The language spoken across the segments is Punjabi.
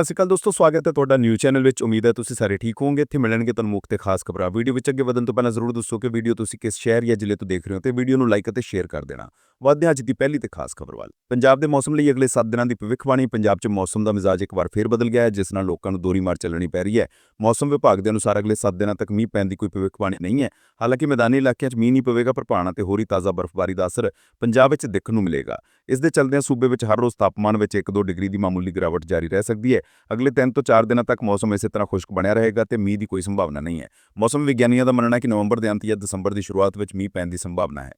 ਸਤਿ ਸ਼੍ਰੀ ਅਕਾਲ ਦੋਸਤੋ, ਸਵਾਗਤ ਹੈ ਤੁਹਾਡਾ ਨਿਊਜ਼ ਚੈਨਲ ਵਿੱਚ। ਉਮੀਦ ਹੈ ਤੁਸੀਂ ਸਾਰੇ ਠੀਕ ਹੋਵੋਗੇ, ਇੱਥੇ ਮਿਲਣਗੇ ਤੁਹਾਨੂੰ ਮੁੱਖ ਤੇ ਖਾਸ ਖਬਰਾਂ। ਵੀਡੀਓ ਵਿੱਚ ਅੱਗੇ ਵਧਣ ਤੋਂ ਪਹਿਲਾਂ ਜ਼ਰੂਰ ਦੱਸੋ ਕਿ ਵੀਡੀਓ ਤੁਸੀਂ ਕਿਸ ਸ਼ਹਿਰ ਜਾਂ ਜ਼ਿਲ੍ਹੇ ਤੋਂ ਦੇਖ ਰਹੇ ਹੋ ਤੇ ਵੀਡੀਓ ਨੂੰ ਲਾਈਕ ਅਤੇ ਸ਼ੇਅਰ ਕਰ ਦੇਣਾ। ਵਧਦੇ ਹਾਂ ਅੱਜ ਦੀ ਪਹਿਲੀ ਤੇ ਖਾਸ ਖਬਰ ਵੱਲ। ਪੰਜਾਬ ਦੇ ਮੌਸਮ ਲਈ ਅਗਲੇ 7 ਦਿਨਾਂ ਦੀ ਭਵਿੱਖਬਾਣੀ, ਪੰਜਾਬ 'ਚ ਮੌਸਮ ਦਾ ਮਿਜ਼ਾਜ ਇੱਕ ਵਾਰ ਫੇਰ ਬਦਲ ਗਿਆ ਹੈ, ਜਿਸ ਨਾਲ ਲੋਕਾਂ ਨੂੰ ਦੋਰੀ ਮਾਰ ਚੱਲਣੀ ਪੈ ਰਹੀ ਹੈ। ਮੌਸਮ ਵਿਭਾਗ ਦੇ ਅਨੁਸਾਰ ਅਗਲੇ 7 ਦਿਨਾਂ ਤੱਕ ਮੀਂਹ ਪੈਣ ਦੀ ਕੋਈ ਭਵਿੱਖਬਾਣੀ ਨਹੀਂ ਹੈ। ਹਾਲਾਂਕਿ ਮੈਦਾਨੀ ਇਲਾਕਿਆਂ 'ਚ ਮੀਂਹ ਨਹੀਂ ਪਵੇਗਾ, ਪਰ ਪਹਾੜਾਂ ਤੇ ਹੋਰੀ ਤਾਜ਼ਾ ਬਰਫ਼ਬਾਰੀ ਦਾ ਅਸਰ ਪੰਜਾਬ ਵਿੱਚ ਦੇਖਣ ਨੂੰ ਮਿਲੇਗਾ। ਇਸ ਦੇ ਚੱਲਦਿਆਂ ਸੂਬੇ ਵਿੱਚ ਹਰ ਰੋਜ਼ ਤਾਪਮਾਨ ਵਿੱਚ 1-2 ਡਿਗਰੀ ਦੀ ਮਾਮੂਲੀ ਗਿਰਾਵਟ ਜਾਰੀ ਰਹਿ ਸਕਦੀ ਹੈ। ਅਗਲੇ 3 ਤੋਂ 4 ਦਿਨਾਂ ਤੱਕ ਮੌਸਮ ਇਸੇ ਤਰ੍ਹਾਂ ਖੁਸ਼ਕ ਬਣਿਆ ਰਹੇਗਾ ਤੇ ਮੀਂਹ ਦੀ ਕੋਈ ਸੰਭਾਵਨਾ ਨਹੀਂ ਹੈ। ਮੌਸਮ ਵਿਗਿਆਨੀਆਂ ਦਾ ਮੰਨਣਾ ਹੈ ਕਿ ਨਵੰਬਰ ਦੇ ਅੰਤ ਜਾਂ ਦਸੰਬਰ ਦੀ ਸ਼ੁਰੂਆਤ ਵਿੱਚ ਮੀਂਹ ਪੈਣ ਦੀ ਸੰਭਾਵਨਾ ਹੈ।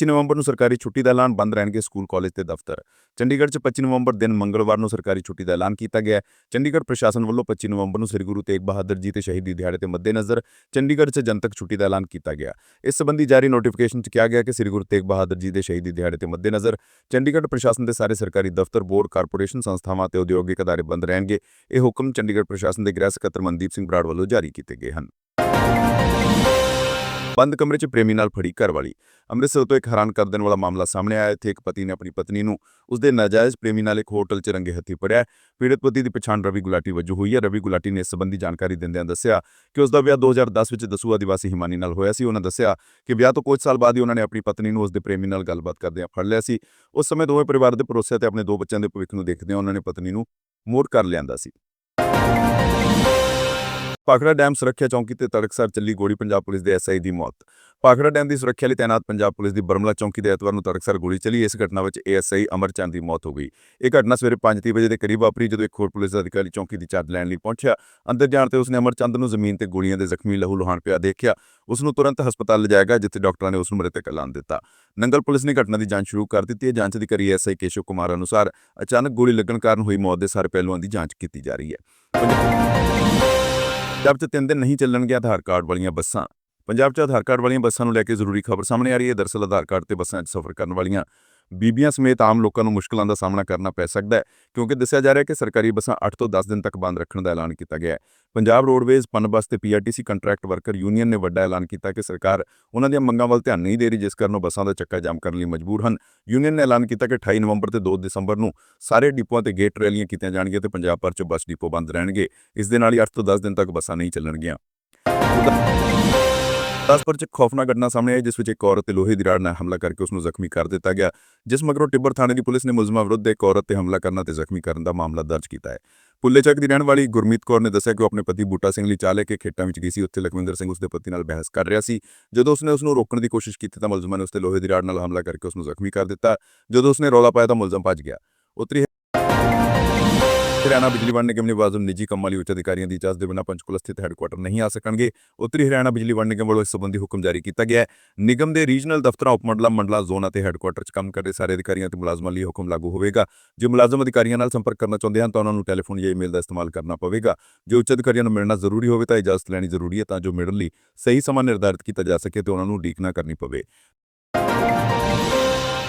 25 ਨਵੰਬਰ ਨੂੰ ਸਰਕਾਰੀ ਛੁੱਟੀ ਦਾ ਐਲਾਨ ਬੰਦ ਰਹਿਣਗੇ ਸਕੂਲ ਕਾਲਜ ਤੇ ਦਫ਼ਤਰ ਚੰਡੀਗੜ੍ਹ 'ਚ 25 ਨਵੰਬਰ ਦਿਨ ਮੰਗਲਵਾਰ ਨੂੰ ਸਰਕਾਰੀ ਛੁੱਟੀ ਦਾ ਐਲਾਨ ਕੀਤਾ ਗਿਆ ਚੰਡੀਗੜ੍ਹ ਪ੍ਰਸ਼ਾਸਨ ਵੱਲੋਂ 25 ਨਵੰਬਰ ਨੂੰ ਸ੍ਰੀ ਗੁਰੂ ਤੇਗ ਬਹਾਦਰ ਜੀ ਤੇ ਸ਼ਹੀਦੀ ਦਿਹਾੜੇ ਤੇ ਮੱਦੇਨਜ਼ਰ ਚੰਡੀਗੜ੍ਹ 'ਚ ਜਨਤਕ ਛੁੱਟੀ ਦਾ ਐਲਾਨ ਕੀਤਾ ਗਿਆ ਇਸ ਸੰਬੰਧੀ ਜਾਰੀ ਨੋਟੀਫਿਕੇਸ਼ਨ 'ਚ ਕਿਹਾ ਗਿਆ ਕਿ ਸ੍ਰੀ ਗੁਰੂ ਤੇਗ ਬਹਾਦਰ ਜੀ ਦੇ ਸ਼ਹੀਦੀ ਦਿਹਾੜੇ ਤੇ ਮੱਦੇਨਜ਼ਰ ਚੰਡੀਗੜ੍ਹ ਪ੍ਰਸ਼ਾਸਨ ਦੇ ਸਾਰੇ ਸਰਕਾਰੀ ਦਫ਼ਤਰ ਬੋਰਡ ਕਾਰਪੋਰੇਸ਼ਨ ਸੰਸਥਾਵਾਂ ਤੇ ਉਦਯੋਗਿਕ ਅਦਾਰੇ ਬੰਦ ਰਹਿਣਗੇ ਇਹ ਹੁਕਮ ਚੰਡੀਗੜ੍ਹ ਪ੍ਰਸ਼ਾਸਨ ਦੇ ਗ੍ਰਹਿ ਸਕੱਤਰ ਮਨਦੀਪ ਸਿੰਘ ਬਰਾੜ ਵੱਲੋਂ ਜਾਰੀ ਕੀਤੇ ਗਏ ਹਨ ਬੰਦ ਕਮਰੇ 'ਚ ਪ੍ਰੇਮੀ ਨਾਲ ਫੜੀ ਘਰਵਾਲੀ। ਅੰਮ੍ਰਿਤਸਰ ਤੋਂ ਇੱਕ ਹੈਰਾਨ ਕਰ ਦੇਣ ਵਾਲਾ ਮਾਮਲਾ ਸਾਹਮਣੇ ਆਇਆ। ਇੱਥੇ ਇੱਕ ਪਤੀ ਨੇ ਆਪਣੀ ਪਤਨੀ ਨੂੰ ਉਸਦੇ ਨਾਜਾਇਜ਼ ਪ੍ਰੇਮੀ ਨਾਲ ਇੱਕ ਹੋਟਲ 'ਚ ਰੰਗੇ ਹੱਥੀ ਫੜਿਆ। ਪੀੜਤ ਪਤੀ ਦੀ ਪਛਾਣ ਰਵੀ ਗੁਲਾਟੀ ਵਜੋਂ ਹੋਈ ਹੈ। ਰਵੀ ਗੁਲਾਟੀ ਨੇ ਇਸ ਸੰਬੰਧੀ ਜਾਣਕਾਰੀ ਦਿੰਦਿਆਂ ਦੱਸਿਆ ਕਿ ਉਸ ਦਾ ਵਿਆਹ 2010 ਵਿੱਚ ਦਸੂ ਆਦੀਵਾਸੀ ਹਿਮਾਨੀ ਨਾਲ ਹੋਇਆ ਸੀ। ਉਹਨਾਂ ਦੱਸਿਆ ਕਿ ਵਿਆਹ ਤੋਂ ਕੁਝ ਸਾਲ ਬਾਅਦ ਹੀ ਉਹਨਾਂ ਨੇ ਆਪਣੀ ਪਤਨੀ ਨੂੰ ਉਸਦੇ ਪ੍ਰੇਮੀ ਨਾਲ ਗੱਲਬਾਤ ਕਰਦਿਆਂ ਫੜ ਲਿਆ ਸੀ। ਉਸ ਸਮੇਂ ਦੋਵੇਂ ਪਰਿਵਾਰ ਦੇ ਭਰੋਸੇ ਤੇ ਆਪਣੇ ਦੋ ਬੱਚਿਆਂ ਦੇ ਭਵਿੱਖ ਨੂੰ ਦੇਖਦਿਆਂ ਉਹਨਾਂ ਨੇ ਪਤਨੀ ਨੂੰ ਮੋੜ ਕਰ ਲਿਆਂਦਾ ਸੀ। ਪਾਖੜਾ ਡੈਮ ਸੁਰੱਖਿਆ ਚੌਂਕੀ ਤੇ ਤੜਕਸਾਰ ਚੱਲੀ ਗੋਲੀ ਪੰਜਾਬ ਪੁਲਿਸ ਦੇ ਐਸਆਈ ਦੀ ਮੌਤ। ਪਾਖੜਾ ਡੈਮ ਦੀ ਸੁਰੱਖਿਆ ਲਈ ਤਾਇਨਾਤ ਪੰਜਾਬ ਪੁਲਿਸ ਦੀ ਬਰਮਲਾ ਚੌਂਕੀ ਦੇ ਐਤਵਾਰ ਨੂੰ ਤੜਕਸਾਰ ਗੋਲੀ ਚੱਲੀ। ਇਸ ਘਟਨਾ ਵਿੱਚ ਏਐਸਆਈ ਅਮਰਚੰਦ ਦੀ ਮੌਤ ਹੋ ਗਈ। ਇਹ ਘਟਨਾ ਸਵੇਰੇ 5:30 ਵਜੇ ਦੇ ਕਰੀਬ ਵਾਪਰੀ, ਜਦੋਂ ਇੱਕ ਹੋਰ ਪੁਲਿਸ ਅਧਿਕਾਰੀ ਚੌਂਕੀ ਦੀ ਚਾਰਜ ਲੈਣ ਲਈ ਪਹੁੰਚਿਆ। ਅੰਦਰ ਜਾਣ ਤੇ ਉਸਨੇ ਅਮਰਚੰਦ ਨੂੰ ਜ਼ਮੀਨ ਤੇ ਗੋਲੀਆਂ ਦੇ ਜ਼ਖਮੀ ਲਹੂ ਲੁਹਾਨ ਪਿਆ ਦੇਖਿਆ। ਉਸ ਨੂੰ ਤੁਰੰਤ ਹਸਪਤਾਲ ਲਿਜਾਇਆ ਗਿਆ, ਜਿੱਥੇ ਡਾਕਟਰਾਂ ਨੇ ਉਸ ਨੂੰ ਮ੍ਰਿਤਕ ਐਲਾਨ ਦਿੱਤਾ। ਨੰਗਲ ਪੁਲਿਸ ਨੇ ਘਟਨਾ ਦੀ ਜਾਂਚ ਸ਼ੁਰੂ ਕਰ ਦਿੱਤੀ। ਹੈ ਜਾਂਚ ਅਧਿਕਾਰੀ ਐਸਆਈ ਕੇਸ਼ਵ ਕੁਮਾਰ ਅਨੁਸਾਰ ਅਚਾਨਕ ਗੋਲੀ ਲੱਗਣ ਕਾਰਨ ਹੋਈ ਮੌਤ ਦੇ ਸਾਰੇ ਪਹਿਲੂਆਂ ਦੀ ਜਾਂਚ ਕੀਤੀ ਜਾ ਰਹੀ ਹੈ। ਪੰਜਾਬ 'ਚ ਤਿੰਨ ਦਿਨ ਨਹੀਂ ਚੱਲਣਗੇ ਆਧਾਰ ਕਾਰਡ ਵਾਲੀਆਂ ਬੱਸਾਂ। ਪੰਜਾਬ 'ਚ ਆਧਾਰ ਕਾਰਡ ਵਾਲੀਆਂ ਬੱਸਾਂ ਨੂੰ ਲੈ ਕੇ ਜ਼ਰੂਰੀ ਖਬਰ ਸਾਹਮਣੇ ਆ ਰਹੀ ਹੈ। ਦਰਅਸਲ ਆਧਾਰ ਕਾਰਡ ਤੇ ਬੱਸਾਂ 'ਚ ਸਫ਼ਰ ਕਰਨ ਵਾਲੀਆਂ ਬੀਬੀਆਂ ਸਮੇਤ ਆਮ ਲੋਕਾਂ ਨੂੰ ਮੁਸ਼ਕਲਾਂ ਦਾ ਸਾਹਮਣਾ ਕਰਨਾ ਪੈ ਸਕਦਾ ਹੈ, ਕਿਉਂਕਿ ਦੱਸਿਆ ਜਾ ਰਿਹਾ ਹੈ ਕਿ ਸਰਕਾਰੀ ਬੱਸਾਂ 8 ਤੋਂ 10 ਦਿਨ ਤੱਕ ਬੰਦ ਰੱਖਣ ਦਾ ਐਲਾਨ ਕੀਤਾ ਗਿਆ ਹੈ। ਪੰਜਾਬ ਰੋਡਵੇਜ਼ ਪਨ ਬੱਸ ਤੇ ਪੀਆਰਟੀਸੀ ਕੰਟਰੈਕਟ ਵਰਕਰ ਯੂਨੀਅਨ ਨੇ ਵੱਡਾ ਐਲਾਨ ਕੀਤਾ ਕਿ ਸਰਕਾਰ ਉਹਨਾਂ ਦੀਆਂ ਮੰਗਾਂ ਵੱਲ ਧਿਆਨ ਨਹੀਂ ਦੇ ਰਹੀ, ਜਿਸ ਕਾਰਨ ਉਹ ਬੱਸਾਂ ਦਾ ਚੱਕਾ ਜਾਮ ਕਰਨ ਲਈ ਮਜਬੂਰ ਹਨ। ਯੂਨੀਅਨ ਨੇ ਐਲਾਨ ਕੀਤਾ ਕਿ 28 ਨਵੰਬਰ ਤੇ 2 ਦਸੰਬਰ ਨੂੰ ਸਾਰੇ ਡਿਪੂਆਂ ਤੇ ਗੇਟ ਰੈਲੀਆਂ ਕੀਤੀਆਂ ਜਾਣਗੀਆਂ ਤੇ ਪੰਜਾਬ ਭਰ 'ਚ ਬੱਸ ਡਿਪੋ ਬੰਦ ਰਹਿਣਗੇ। ਇਸ ਦੇ ਨਾਲ ਹੀ 8 ਤੋਂ 10 ਦਿਨ ਤੱਕ ਬੱਸਾਂ ਨਹੀਂ ਚੱਲਣਗੀਆਂ। ਗੁਰਦਾਸਪੁਰ 'ਚ ਖੌਫਨਾਕ ਘਟਨਾ ਸਾਹਮਣੇ ਆਈ, ਜਿਸ ਵਿੱਚ ਇੱਕ ਔਰਤ ਤੇ ਲੋਹੇ ਦੀ ਰਾੜ ਨਾਲ ਹਮਲਾ ਕਰਕੇ ਉਸ ਨੂੰ ਜ਼ਖਮੀ ਕਰ ਦਿੱਤਾ ਗਿਆ, ਜਿਸ ਮਗਰੋਂ ਟਿੱਬਰ ਥਾਣੇ ਦੀ ਪੁਲਿਸ ਨੇ ਮੁਲਜ਼ਮਾਂ ਵਿਰੁੱਧ ਇੱਕ ਔਰਤ ਤੇ ਹਮਲਾ ਕਰਨਾ ਤੇ ਜ਼ਖਮੀ ਕਰਨ ਦਾ ਮਾਮਲਾ ਦਰਜ ਕੀਤਾ ਹੈ। ਪੁੱਲੇ ਚੱਕ ਦੀ ਰਹਿਣ ਵਾਲੀ ਗੁਰਮੀਤ ਕੌਰ ਨੇ ਦੱਸਿਆ ਕਿ ਉਹ ਆਪਣੇ ਪਤੀ ਬੂਟਾ ਸਿੰਘ ਲਈ ਚਾਹ ਲੈ ਕੇ ਖੇਤਾਂ ਵਿੱਚ ਗਈ ਸੀ, ਉੱਥੇ ਲਖਵਿੰਦਰ ਸਿੰਘ ਉਸਦੇ ਪਤੀ ਨਾਲ ਬਹਿਸ ਕਰ ਰਿਹਾ ਸੀ। ਜਦੋਂ ਉਸਨੇ ਉਸ ਨੂੰ ਰੋਕਣ ਦੀ ਕੋਸ਼ਿਸ਼ ਕੀਤੀ ਤਾਂ ਮੁਲਜ਼ਮਾਂ ਨੇ ਉਸ ਤੇ ਲੋਹੇ ਦੀ ਰਾੜ ਨਾਲ ਹਮਲਾ ਕਰਕੇ ਉਸ ਨੂੰ ਜ਼ਖਮੀ ਕਰ ਦਿੱਤਾ। ਜਦੋਂ ਉਸਨੇ ਰੌਲਾ ਪਾਇਆ ਤਾਂ ਮੁਲਜ਼ਮ ਭੱਜ ਗਿਆ। ਉੱਤਰੀ ਹਰਿਆਣਾ ਬਿਜਲੀ ਵੰਡ ਨਿਗਮ ਦੇ ਵਾਜ਼ਨ ਨਿੱਜੀ ਕੰਮਾਂ ਲਈ ਉੱਚ ਅਧਿਕਾਰੀਆਂ ਦੀ ਇਜਾਜ਼ਤ ਦੇ ਬਿਨਾਂ ਪੰਚਕੂਲਾ ਸਥਿਤ ਹੈੱਡਕੁਆਟਰ ਨਹੀਂ ਆ ਸਕਣਗੇ। ਉੱਤਰੀ ਹਰਿਆਣਾ ਬਿਜਲੀ ਵੰਡ ਨਿਗਮ ਵੱਲੋਂ ਇਸ ਸੰਬੰਧੀ ਹੁਕਮ ਜਾਰੀ ਕੀਤਾ ਗਿਆ ਹੈ। ਨਿਗਮ ਦੇ ਰੀਜਨਲ ਦਫ਼ਤਰਾਂ, ਉਪਮੰਡਲਾਂ, ਮੰਡਲਾ, ਜ਼ੋਨ ਅਤੇ ਹੈੱਡਕੁਆਟਰ 'ਚ ਕੰਮ ਕਰ ਰਹੇ ਸਾਰੇ ਅਧਿਕਾਰੀਆਂ ਤੇ ਮੁਲਾਜ਼ਮਾਂ ਲਈ ਹੁਕਮ ਲਾਗੂ ਹੋਵੇਗਾ। ਜੇ ਮੁਲਾਜ਼ਮ ਅਧਿਕਾਰੀਆਂ ਨਾਲ ਸੰਪਰਕ ਕਰਨਾ ਚਾਹੁੰਦੇ ਹਨ ਤਾਂ ਉਹਨਾਂ ਨੂੰ ਟੈਲੀਫੋਨ ਜਾਂ ਈਮੇਲ ਦਾ ਇਸਤੇਮਾਲ ਕਰਨਾ ਪਵੇਗਾ। ਜੇ ਉੱਚ ਅਧਿਕਾਰੀਆਂ ਨੂੰ ਮਿਲਣਾ ਜ਼ਰੂਰੀ ਹੋਵੇ ਤਾਂ ਇਜਾਜ਼ਤ ਲੈਣੀ ਜ਼ਰੂਰੀ ਹੈ ਤਾਂ ਜੋ ਮਿਲਣ ਲਈ ਸਹੀ ਸਮਾਂ ਨਿਰਧਾਰਿਤ ਕੀਤਾ ਜਾ ਸਕੇ ਤੇ ਉਹਨਾਂ ਨੂੰ ਉਡੀਕ ਨਾ ਕਰਨੀ ਪਵੇ।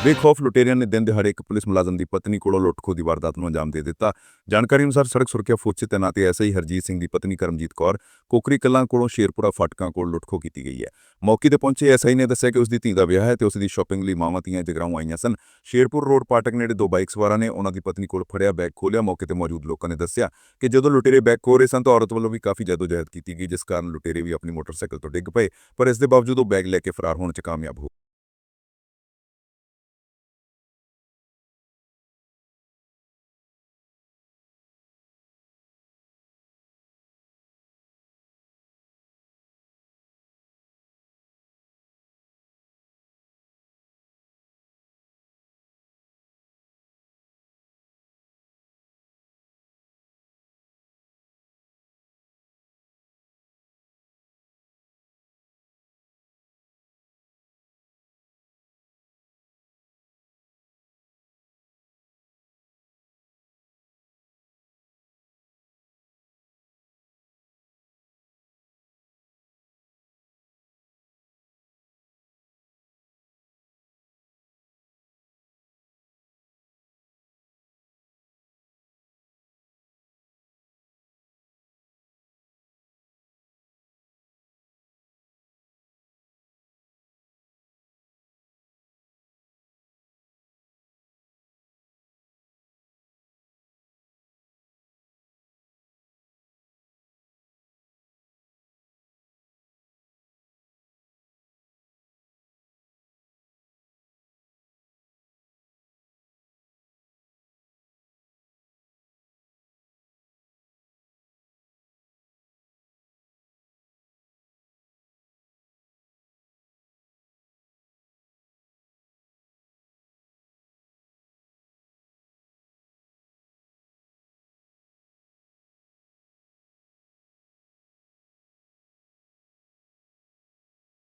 ਬੇਖੌਫ ਲੁਟੇਰਿਆਂ ਨੇ ਦਿਨ ਦਿਹਾੜੇ ਇੱਕ ਪੁਲਿਸ ਮੁਲਾਜ਼ਮ ਦੀ ਪਤਨੀ ਕੋਲੋਂ ਲੁੱਟਖੋ ਦੀ ਵਾਰਦਾਤ ਨੂੰ ਅੰਜਾਮ ਦੇ ਦਿੱਤਾ। ਜਾਣਕਾਰੀ ਅਨੁਸਾਰ ਸੜਕ ਸੁਰੱਖਿਆ ਫੌਜ 'ਚ ਤੈਨਾਤ ਐਸਆਈ ਹਰਜੀਤ ਸਿੰਘ ਦੀ ਪਤਨੀ ਕਰਮਜੀਤ ਕੌਰ, ਕੋਕਰੀ ਕਲਾਂ ਕੋਲੋਂ ਸ਼ੇਰਪੁਰਾ ਫਾਟਕਾਂ ਕੋਲ ਲੁੱਟਖੋ ਕੀਤੀ ਗਈ ਹੈ। ਮੌਕੇ ਤੇ ਪਹੁੰਚੇ ਐਸਆਈ ਨੇ ਦੱਸਿਆ ਕਿ ਉਸ ਦੀ ਧੀ ਦਾ ਵਿਆਹ ਹੈ ਤੇ ਉਸ ਦੀ ਸ਼ਾਪਿੰਗ ਲਈ ਮਾਵਾਂ ਧੀਆਂ ਜਗਰਾਉਂ ਆਈਆਂ ਸਨ। ਸ਼ੇਰਪੁਰ ਰੋਡ ਪਾਟਕ ਨੇੜੇ ਦੋ ਬਾਈਕ ਸਵਾਰਾਂ ਨੇ ਉਹਨਾਂ ਦੀ ਪਤਨੀ ਕੋਲ ਫੜਿਆ ਬੈਗ ਖੋਲਿਆ ਮੌਕੇ ਤੇ ਮੌਜੂਦ ਲੋਕਾਂ ਨੇ ਦੱਸਿਆ ਕਿ ਜਦੋਂ ਲੁਟੇਰੇ ਬੈਗ ਖੋਹ ਰਹੇ ਸਨ ਤਾਂ ਔਰਤ ਵੱਲੋਂ ਵੀ ਕਾਫੀ ਜਹਿਦ ਕੀਤੀ ਗਈ, ਜਿਸ ਕਾਰਨ ਲੁਟੇਰੇ ਵੀ ਆਪਣੀ ਮੋਟਰਸਾਈਕਲ ਤੋਂ ਡਿੱਗ ਪਏ। ਪਰ ਇਸ ਦੇ ਬਾਵਜੂਦ ਉਹ ਬੈਗ ਲੈ ਕੇ ਫਰਾਰ ਹੋਣ 'ਚ ਕਾਮਯਾਬ ਹੋ